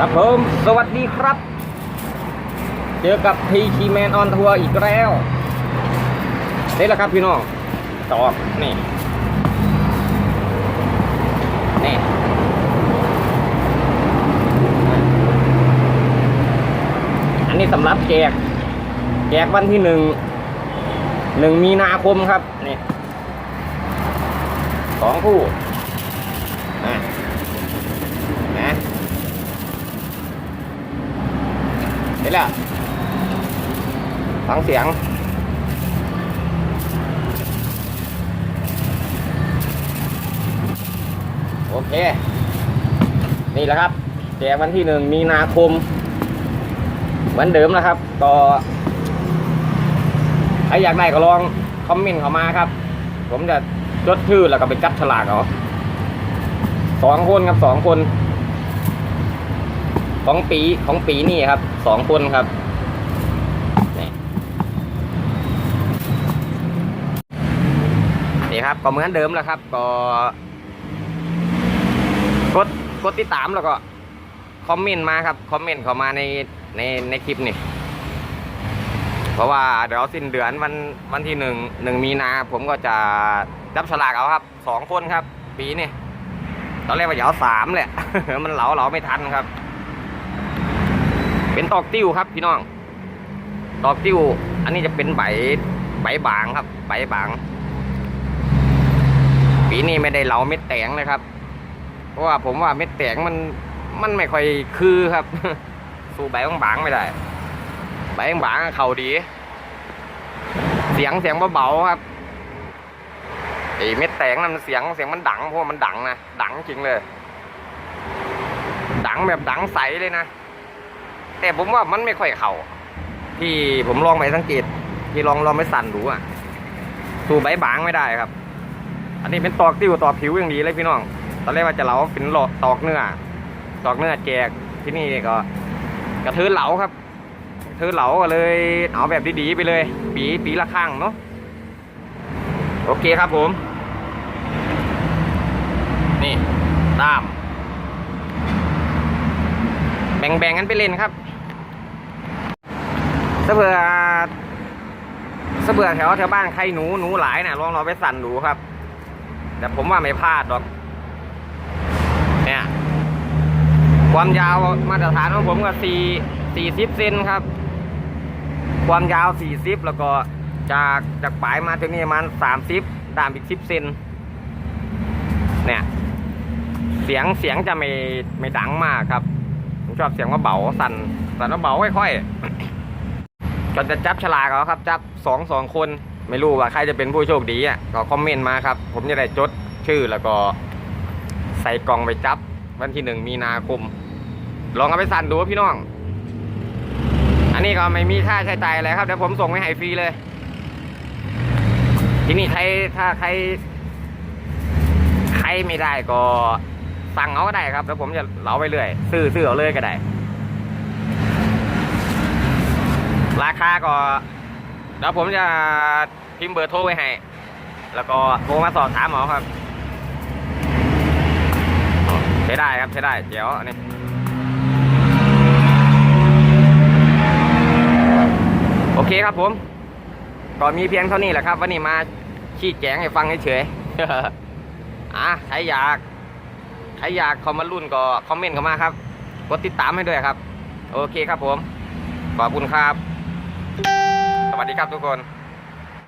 ครับผมสวัสดีครับ เจอกับทีคีแมนออนทัวร์อีกแล้วนี่แหละครับพี่น้องตอกนี่นี่อันนี้สำหรับแจก แจกวันที่หนึ่งหนึ่งมีนาคมครับนี่สองคู่อะนะเห็ นแล้วฟังเสียงโอเค นี่แหละครับแจกวันที่หนึ่งมีนาคม เหมือนเดิมนะครับก็ใครอยากได้ก็ลองคอมเมนต์เข้ามาครับ ผมจะจดชื่อแล้วก็ไปจับฉลากเอาสองคนครับสองคน ของปีของปีนี่ครับสองคนครับนี่ครับก็เหมือนเดิมแล้วครับ ก็กดกดติดตามแล้วก็คอมเมนต์มาครับคอมเมนต์เข้ามาในในในคลิปนี่เพราะว่าเดี๋ยวสิ้นเดือนวันวันที่หนึ่งหนึ่งมีนา ผมก็จะจับฉลากเอาครับสองคนครับ ปีนี่ตอนแรกว่าจะเอาสามแหละมันเหลาเหลาไม่ทันครับ เป็นตอกติ้วครับพี่น้อง ตอกติ้ว อันนี้จะเป็นใบใบบางครับ ใบบาง ปีนี้ไม่ได้เหลาเม็ดแตงเลยครับ เพราะว่าผมว่าเม็ดแตงมันมันไม่ค่อยคือครับ สู้ใบบางๆไม่ได้ ใบบางๆเขาดี เสียงเสียงเบาๆครับไอเม็ดแตงนั่นมันเสียงเสียงมันดังเพราะว่ามันดังนะดังจริงเลย ดังแบบดังใสเลยนะ แต่ผมว่ามันไม่ค่อยเข่าที่ผมลองไปสังเกต ที่ลองลองไปสั่นดูอะสู้ใบบางไม่ได้ครับ อันนี้เป็นตอกติ้วตอกผิวอย่างดีเลยพี่น้อง ตอนแรกว่าจะเหลาเป็นหลอกตอกเนื้อตอกเนื้อแจกที่นี่ก็ กระเทือเหลาครับกระเทือเหลาก็เลยเอาแบบดีๆไปเลย ปีปีละข้างเนาะโอเคครับผม นี่ตาม แบ่งๆกันไปเล่นครับถ้าเผื่อถ้าเผื่อแถวแถวบ้านใครหนูหนูหลายนะ่ะลองเราไปสั่นดูครับ แต่ผมว่าไม่พลาดหรอก เนี่ย ความยาวมาตรฐานของผมก็สี่สี่สิบเซนครับ ความยาวสี่สิบแล้วก็จากจากปลายมาถึงนี่ประมาณสามสิบตามอีกสิบเซนเนี่ย เสียงเสียงจะไม่ไม่ดังมากครับ ชอบเสียงว่าเบาสั่นสั่นว่าเบาค่อยๆก็จะจับฉลากเอาครับ จับสองสองคนไม่รู้ว่าใครจะเป็นผู้โชคดีอะก็คอมเมนต์มาครับ ผมจะได้จดชื่อแล้วก็ ใส่กล่องไปจับ วันที่หนึ่งมีนาคม ลองเอาไปสั่นดูพี่น้อง อันนี้ก็ไม่มีค่าใช้จ่ายอะไรครับเดี๋ยวผมส่งไปให้ฟรีเลย ที่นี่ใครถ้าใคร ใครไม่ได้ก็ สั่งเอาก็ได้ครับแล้วผมจะเหลาไปเรื่อยซื้อซื้อเอาเลยก็ได้ ราคาก็เดี๋ยวผมจะพิมพ์เบอร์โทรไว้ให้ แล้วก็โทรมาสอบถามหมอครับใช้ได้ครับใช้ได้เดี๋ยวอันนี้โอเคครับผมก็มีเพียงเท่านี้แหละครับ วันนี้มาชี้แจงให้ฟังเฉยๆอะใครอยาก ใครอยากคอมเมนต์รุ่นก็คอมเมนต์เข้ามาครับกดติดตามให้ด้วยครับ โอเคครับผม ขอบคุณครับ สวัสดีครับทุกคน